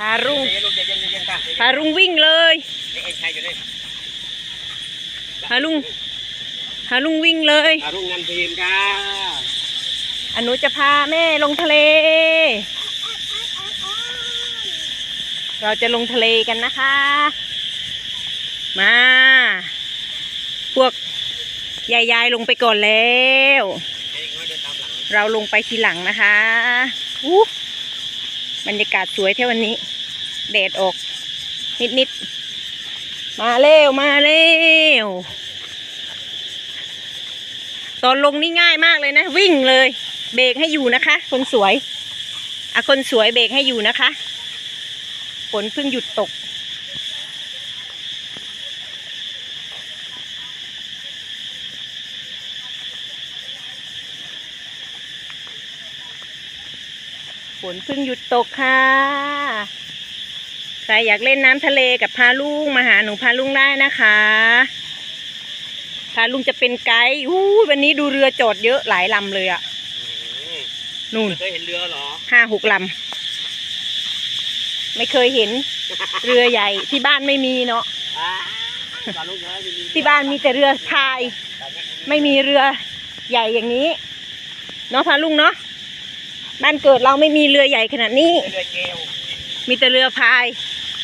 พารุ่งเย็นลูกเย็นเย็นเย็นค่ะพารุ่งวิ่งเลยเอ็งใครอยู่นี่พาลุงพาลุงวิ่งเลยอารุ่งงานทีมค่ะอนุจะพาแม่ลงทะเล เราจะลงทะเลกันนะคะ มา พวกยายยายๆลงไปก่อนแล้วเอ็งน้อยเดินตามหลังเราลงไปทีหลังนะคะอู้บรรยากาศสวยเท่าวันนี้ แดดออก นิดๆมาเร็วมาเร็วตอนลงนี่ง่ายมากเลยนะ วิ่งเลย เบรกให้อยู่นะคะ คนสวยอะคนสวยเบรกให้อยู่นะคะฝนเพิ่งหยุดตก ฝนเพิ่งหยุดตกค่ะ ครอยากเล่นน้ำทะเลกับพาลุงมาหาหนูพาลุงได้นะคะพาลุงจะเป็นไกด์อู้ยวันนี้ดูเรือจอดเยอะหลายลำเลยอะนู่นเคยเห็นเรือเหรอห้าหกลำไม่เคยเห็นเรือใหญ่ที่บ้านไม่มีเนาะอ่าตอนลูกน้อยมีที่บ้านมีแต่เรือพาย ไม่มีเรือใหญ่อย่างนี้เนาะพาลุงเนาะบ้านเกิดเราไม่มีเรือใหญ่ขนาดนี้เรือเกลมีแต่เรือพาย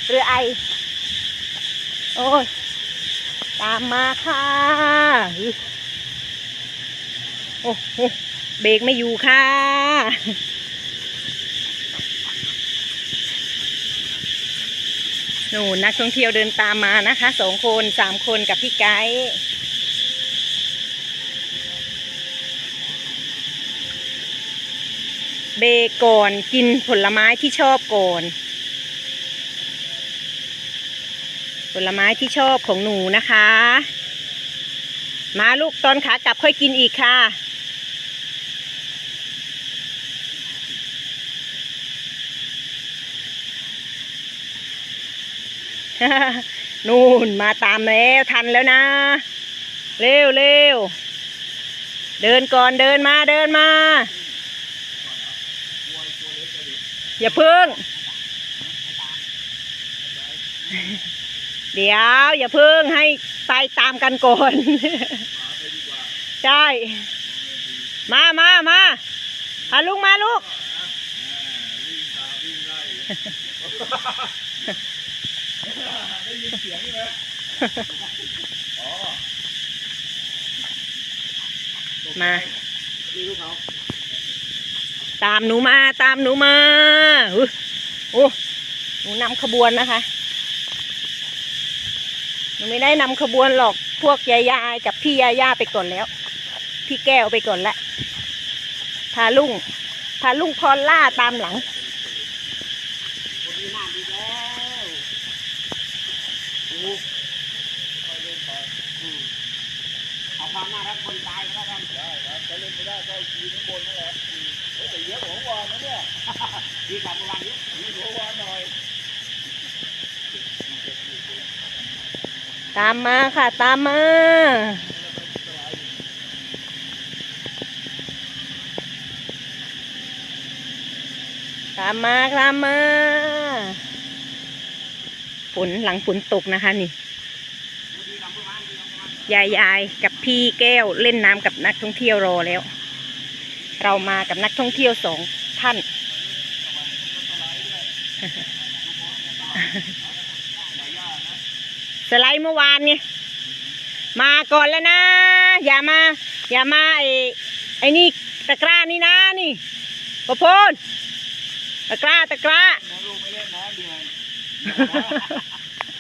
เรือไอ โอ้ย ตามมาค่ะ โอ้โหเบรกไม่อยู่ค่ะ หนูนักท่องเที่ยวเดินตามมานะคะสองคนสามคนกับพี่ไกด์เบรกก่อนกินผลไม้ที่ชอบก่อน ผลไม้ที่ชอบของหนูนะคะ มาลูกตอนขากลับค่อยกินอีกค่ะ นู่นมาตามแล้วทันแล้วนะ เร็วเร็วเดินก่อนเดินมาเดินมา อย่าเพึ่ง เดี๋ยว อย่าเพึ่งให้ไปตามกันก่อน ใช่ มามามาพาลูกมาลูกมานี่ลูกเขาตามหนูมาตามหนูมาอุ๊ยโอ้หนูนำขบวนนะคะ หนูไม่ได้นำขบวนหรอกพวกยายายกับพี่ยายาไปก่อนแล้ว พี่แก้วไปก่อนละพาลุงพาลุงพรล่าตามหลังมีน้ำดีแล้วเอาความน่ารักคนตายก็แล้วกันได้ครับถ้าเล่นไม่ได้ก็ยืนข้างบนนั่นแหละเฮ้ยแต่เยอะกว่าเมื่อวานนะเนี่ยดีกว่าเมื่อวานเยอะดีกว่าเมื่อวานหน่อย ตามมาค่ะ ตามมา ตามมาตามมาฝนหลังฝนตกนะคะนี่ยายยายกับพี่แก้วเล่นน้ำกับนักท่องเที่ยวรอแล้ว เรามากับนักท่องเที่ยวสองท่าน สไลด์เมื่อวานไงมาก่อนแล้วนะ อย่ามา อย่ามาไอ้ไอ้นี่ตะกร้านี่นะนี่ประพลตะกร้าตะกร้าน้องลูกไม่เล่นนะเดือย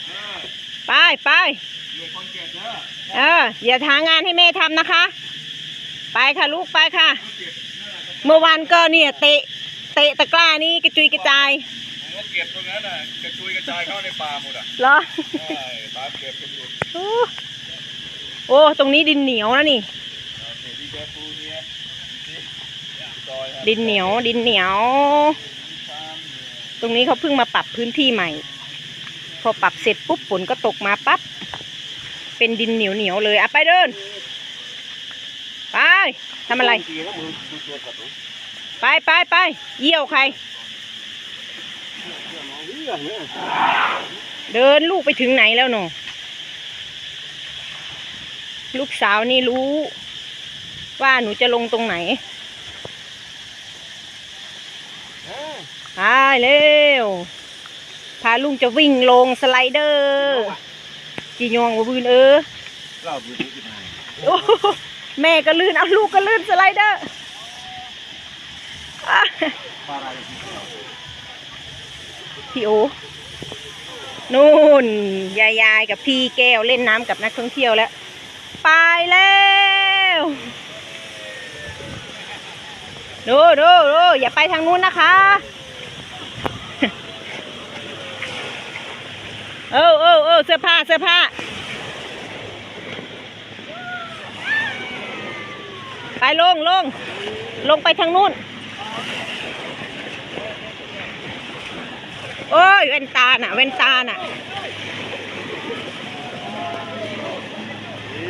เออไปไปเดือยคนเจ็บเด้อเอออย่าทางานให้แม่ทำนะคะ ไปค่ะลูกไปค่ะเจ็บนั่นแหละเมื่อวานก็เนี่ยเตะเตะตะกร้านี่กระจุยกระจาย ผมก็เก็บตรงนั้นน่ะกระจุยกระจายเข้าในป่าหมดอะเหรอใช่ตามเก็บกันอยู่โอ้โอ้ตรงนี้ดินเหนียวนะนี่โอเคดีแกฟูเนี่ยนี่ซอยครับดินเหนียว ดินเหนียวตามเนี่ยตรงนี้เขาเพิ่งมาปรับพื้นที่ใหม่ พอปรับเสร็จปุ๊บฝนก็ตกมาปั๊บเป็นดินเหนียวเหนียวๆเลยอะไปเดิน ไปทำอะไรดีแล้วมือดูตัวสัตว์ไปไปไปเยี่ยวใคร เพื่อนน้องรื่องเนี่ยเดินลูกไปถึงไหนแล้วหนูลูกสาวนี่รู้ ว่าหนูจะลงตรงไหนเออไปเร็ว พาลุงจะวิ่งลงสไลเดอร์จียองวะบืนเออเราดูดีกินไงโอ้โหแม่ก็ลื่น เอาลูกก็ลื่นสไลเดอร์อะ ปลาอะไร พี่โอนู่นยายายกับพี่แก้วเล่นน้ำกับนักท่องเที่ยวแล้ว ไปแล้วดูดูดูอย่าไปทางนู้นนะคะเออเออเออเสื้อผ้าเสื้อผ้า ไปลงลงลงไปทางนู้น โอ้ยแว่นตาน่ะแว่นตาน่ะ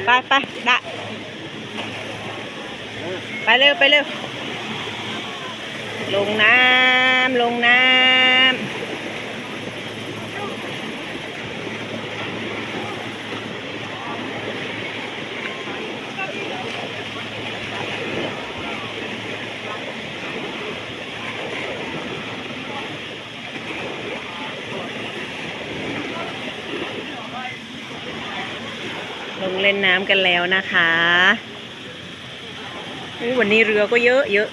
ไปไปดะไปเร็วไปเร็วลงน้ำลงน้ำล งเล่นน้ำกันแล้วนะคะวันนี้เรือก็เยอะเยอะ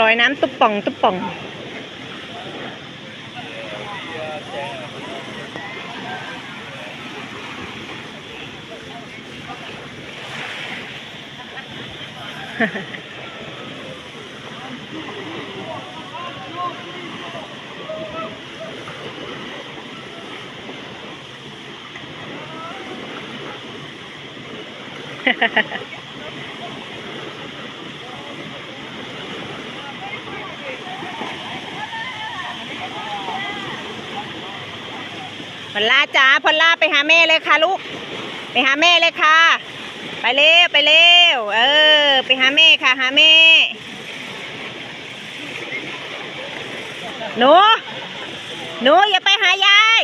ลอยน้ำตุ๊บป่องตุ๊บป่อง พอลล่าจ๋าพอลล่าไปหาแม่เลยค่ะลูก ไปหาแม่เลยค่ะ ไปเร็ว ไปเร็ว เออาแม่ค่ะหาแม่ หนู หนูอย่าไปหายาย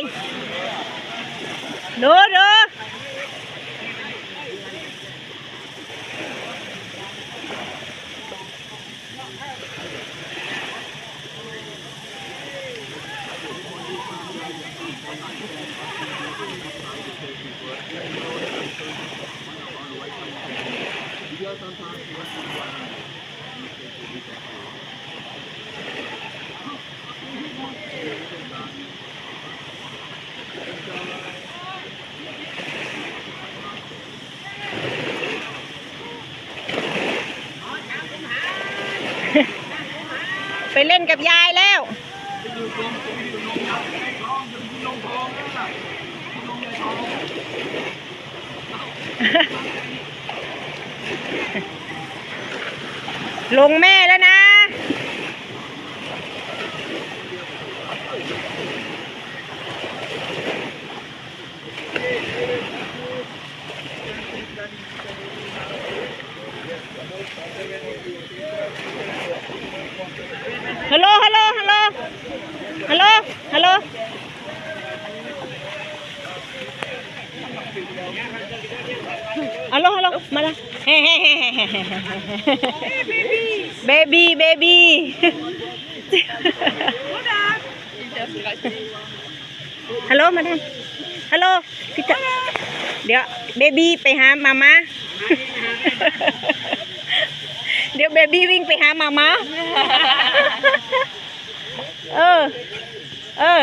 หนูหนู ไปเล่นกับยายแล้ว ลงแม่แล้วนะ ฮัลโหล ฮัลโหล ฮัลโหล ฮัลโหล ฮัลโหล มาละ เฮ้เฮ้เฮ้เฮ้เฮ้เฮ้เบบี้เบบี้ฮัลโหลมาดามฮัลโหลพี่จ๋าเดี๋ยวเบบี้ไปหามาม่าเดี๋ยวเบบี้วิ่งไปหามาม่าเออ เออ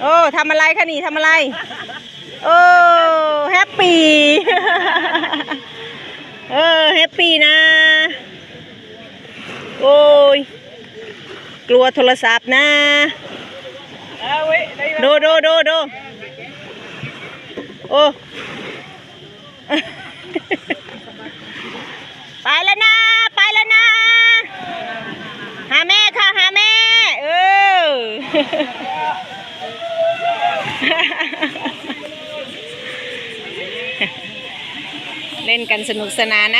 โอ้ทำอะไรคะนี่ทำอะไร โอ้ แฮปปี้ เออแฮปปี้นะ โอ้ย กลัวโทรศัพท์นะโดโดโดโดโอ้ ไปแล้วนะ ไปแล้วนะ หาแม่ค่ะ ห เล่น กันสนุกสนานนะคะ